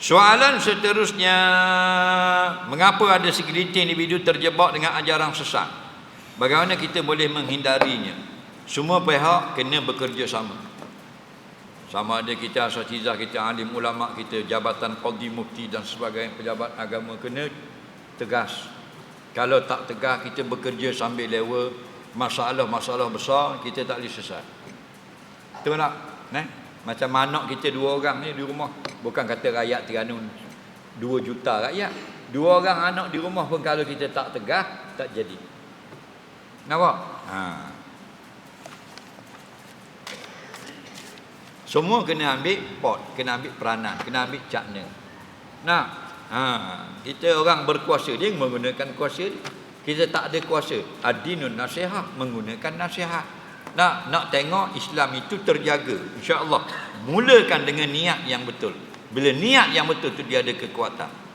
Soalan seterusnya mengapa ada segelintir individu terjebak dengan ajaran sesat? Bagaimana kita boleh menghindarinya? Semua pihak kena bekerja sama. Sama ada kita asatizah, kita alim ulama, kita jabatan qadi mufti dan sebagainya pejabat agama kena tegas. Kalau tak tegas kita bekerja sambil lewa masalah-masalah besar kita tak boleh sesat. Betul tak? Nah, macam anak kita dua orang ni di rumah. Bukan kata rakyat Terengganu dua juta rakyat. Dua orang anak di rumah pun kalau kita tak tegas tak jadi. Nampak? Ha. Semua kena ambil pot, kena ambil peranan, kena ambil cakna. Nah, ha, kita orang berkuasa dia menggunakan kuasa. Kita tak ada kuasa. Adinun nasihat menggunakan nasihat. Nak nak tengok Islam itu terjaga. Insya-Allah. Mulakan dengan niat yang betul. Bila niat yang betul tu dia ada kekuatan.